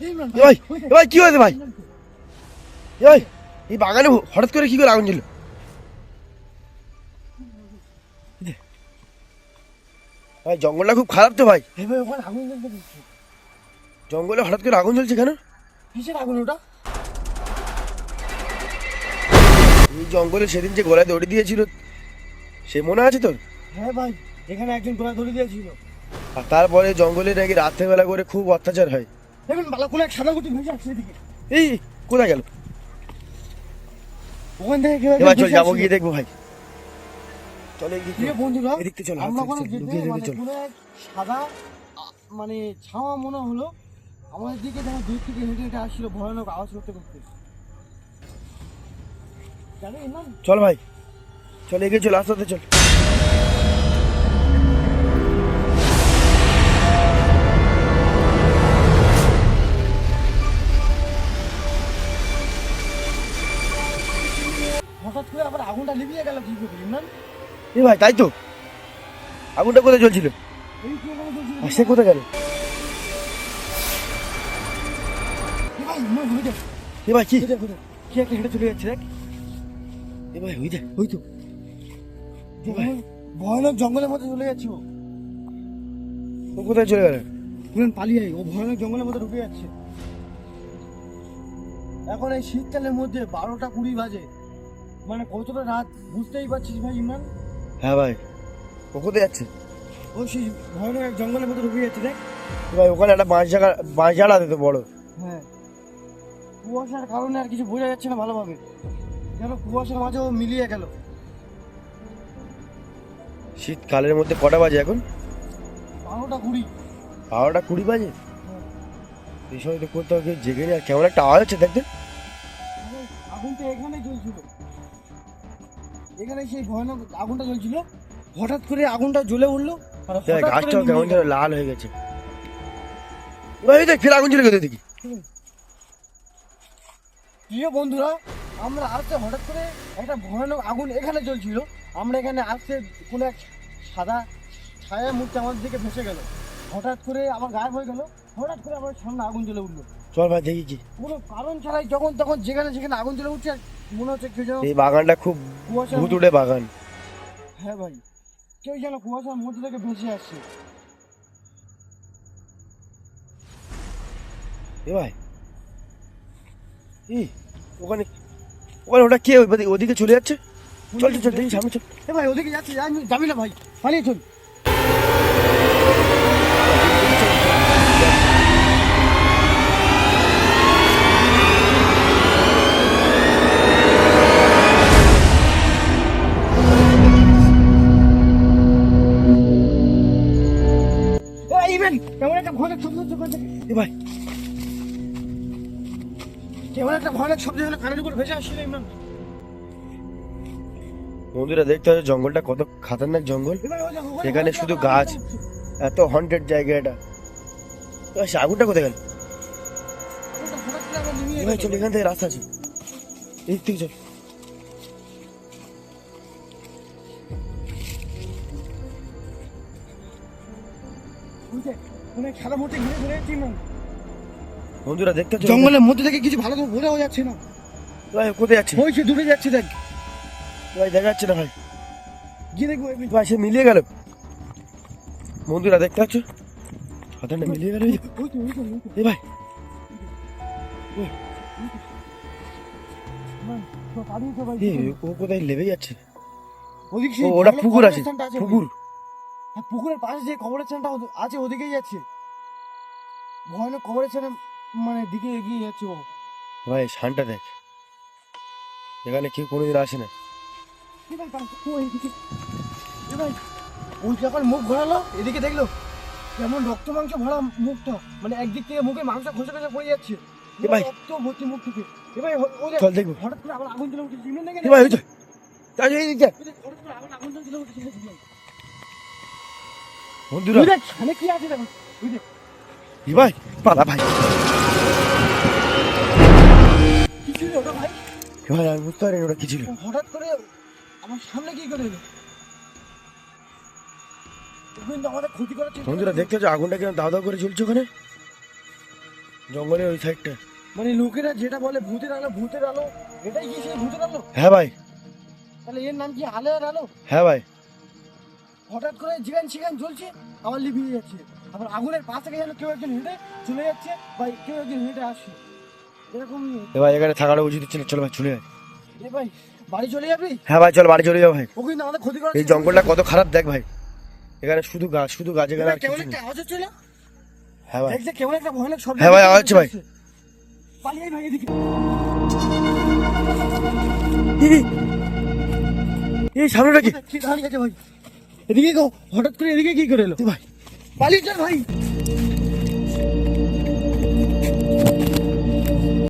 ভাই ভাই কি হয়েছে ভাই? এই বাগানে হঠাৎ করে কি করে আগুন ছিল ভাই জঙ্গলটা খুব খারাপ তো ভাই। জঙ্গলে হঠাৎ করে আগুন জ্বলছে কেন? কিসের আগুন ওটা? এই জঙ্গলে সেদিন যে গলায় দড়ি দিয়েছিল সে মনে আছে তোর? হ্যাঁ ভাই এখানে একজন গোলা ধরে দিয়েছিল। আর তারপরে জঙ্গলে নাকি রাত্রেবেলা করে খুব অত্যাচার হয়। দেখুন বালা কোনো এক সাদা গুটি ভেসে আসছে এদিকে। এই কোথায় গেল? ওখান থেকে কেউ এবার চল যাব গিয়ে দেখব ভাই। চলে গিয়ে বন্ধুরা এদিক চল, আমরা ওখানে যেতে মানে কোনো এক সাদা মানে ছাওয়া মনে হলো। আমাদের দিকে যেন দূর থেকে হেঁটে হেঁটে আসছিল ভয়ানক আওয়াজ করতে করতে। চল ভাই। চল এগিয়ে চল আস্তে চল। হঠাৎ করে আবার আগুনটা লিভিয়ে গেল কি করে ইমরান? এ ভাই তাই তো। আগুনটা কোথায় জ্বলছিল? এই কি ওখানে চলছিল? আর সে কোথায় গেল? এ ভাই ইমরান এ ভাই কি? একটা হেঁটে চলে যাচ্ছে দেখ। এ ভাই ওই তো। ভয়ানক জঙ্গলের মধ্যে চলে যাচ্ছে ও। ও কোথায় চলে গেল? ইমরান পালিয়ে আয়, ও ভয়ানক জঙ্গলের মধ্যে ঢুকে যাচ্ছে। এখন এই শীতকালের মধ্যে বারোটা কুড়ি বাজে। মানে কতটা রাত বুঝতেই পারছিস ভাই ইমরান? হ্যাঁ ভাই। ও কোথায় যাচ্ছে। ও সেই ভয়ানক এক জঙ্গলের মধ্যে ঢুকে যাচ্ছে দেখ। ভাই ওখানে একটা বাঁশ জায়গা বাঁশ জাড়া দিত বড়। হ্যাঁ। কুয়াশার কারণে আর কিছু বোঝা যাচ্ছে না ভালোভাবে। যেন কুয়াশার মাঝে ও মিলিয়ে গেল। শীতকালের মধ্যে কটা বাজে এখন? বারোটা কুড়ি। বারোটা কুড়ি বাজে? এই সময় তো কোথাও কেউ জেগে আর কেমন একটা আওয়াজ হচ্ছে দেখতে আরে, আগুনটা এখানেই জ্বলছিল। এখানে সেই ভয়ানক আগুনটা জ্বলছিল। হঠাৎ করে আগুনটা জ্বলে উঠল। দেখ গাছটাও কেমন যেন লাল হয়ে গেছে। দেখ ফের আগুন চলে গেছে দেখি। প্রিয় বন্ধুরা আমরা আসতে হঠাৎ করে একটা ভয়ানক আগুন এখানে জ্বলছিল। আমরা এখানে আসতে কোনো এক সাদা ছায়া মুহূর্তে আমাদের দিকে ভেসে গেল। হঠাৎ করে আবার গায়েব হয়ে গেল। হঠাৎ করে আবার সামনে আগুন জ্বলে উঠল। চল ভাই দেখি কোনো কারণ ছাড়াই যখন তখন যেখানে যেখানে আগুন জ্বলে উঠছে মনে হচ্ছে কেউ যেন এই বাগানটা খুব ভুতুড়ে বাগান। হ্যাঁ ভাই কেউ যেন কুয়াশার মধ্যে থেকে ভেসে আসছে। এ ভাই ই ওখানে ওখানে ওটা কে ওদিকে চলে যাচ্ছে? চল চল চল দেখি সামনে চল। এ ভাই ওদিকে যাচ্ছে যাবি না ভাই পালিয়ে চল। কেমন একটা ভয়ানক শব্দ যেন কানের উপর ভেসে আসছিল ইমরান বন্ধুরা দেখতে হবে জঙ্গলটা কত খাতারনাক জঙ্গল এবার এখানে শুধু গাছ। এত হন্টেড জায়গা এটা সে আগুনটা কোথায় গেল আগুনটা হঠাৎ করে আবার নিভিয়ে এ ভাই গেল। চল এখান থেকে রাস্তা আছে এই থেকে চল সাদা মূর্তি ঘুরে ঘুরে। বন্ধুরা দেখতে জঙ্গলের মধ্যে থেকে কিছু ভালো করে বোঝাও যাচ্ছে না। ভাই কোথায় যাচ্ছে? ওই সে দূরে যাচ্ছে দেখ। ভাই দেখা যাচ্ছে না ভাই। গিয়ে দেখব। ভাই সে মিলিয়ে গেল। বন্ধুরা দেখতে পাচ্ছ? খাতারটা মিলিয়ে গেল। এ ভাই। ও কোথায় লেবে যাচ্ছে? ওটা পুকুর আছে পুকুর। হ্যাঁ, পুকুরের পাশে যে কবরস্থানটা ওদ- আছে ওদিকেই যাচ্ছে। ভয়ানক কবরস্থানের মানে দিকে এগিয়ে যাচ্ছে ও ভাই শানটা দেখ। এখানে কেউ কোনোদিন আসে না। এ ভাই, ভাই, ও এইদিকে। এ ভাই, ওই যখন মুখ ঘোরালো এদিকে দেখল। কেমন রক্ত মাংস ভরা মুখটা। মানে একদিক থেকে মুখে মাংস খসে খসে পড়ে যাচ্ছে। এ ভাই। রক্ত ভর্তি মুখ থেকে। এ ভাই ও- ও চল দেখব। হঠাৎ করে আবার আগুন জ্বলে এ ভাই ওই তো তাই এই দিকটা। হঠাৎ করে আবার আগুন জ্বলে উঠেছে ইমরান। বন্ধুরা। ওই দেখ, কি আছে দেখো। ওই দেখ। এ ভাই পালা ভাই। কি ছিল ওটা ভাই? ভাই আমি বুঝতে পারিনি ওটা কি ছিল? হঠাৎ করে আমার সামনে কি করে এলো। কিন্তু আমাদের ক্ষতি করার চেষ্টা বন্ধুরা। দেখতে পাচ্ছ আগুনটা কেমন দাও দাও করে জ্বলছে ওখানে? জঙ্গলের ওই সাইডটা মানে লোকেরা যেটা বলে ভূতের আলো ভূতের আলো এটাই কি সেই ভূতের আলো? হ্যাঁ ভাই। তাহলে এর নাম কি আলের আলো? হ্যাঁ ভাই। হঠাৎ করে যেখান সেখান জ্বলছে আবার লিভিয়ে যাচ্ছে। আবার আগুনের পাশ থেকে যেন কেউ একজন হেঁটে চলে যাচ্ছে বা কেউ একজন হেঁটে আসছে। এরকম এ ভাই এখানে থাকাটা উচিত হচ্ছে না। চলো ভাই চলে যাই এ ভাই বাড়ি চলে যাবি? হ্যাঁ ভাই চল বাড়ি চলে যাও ভাই। ও কিন্তু আমাদের ক্ষতি করে এই জঙ্গলটা কত খারাপ দেখ ভাই। এখানে শুধু গাছ শুধু গাছে গেলে আর কেমন কিছু একটা। আওয়াজ হচ্ছিল? হ্যাঁ ভাই। দেখছে কেমন একটা ভয়ানক শব্দ হ্যাঁ ভাই, আওয়াজ হচ্ছে ভাই। পালিয়ে ভাই এদিকে। এই সামনেটা কি? দাঁড়িয়ে আছে ভাই? এদিকে গো হঠাৎ করে এদিকে কি করে এলো? ভাই। পালিয়ে চল ভাই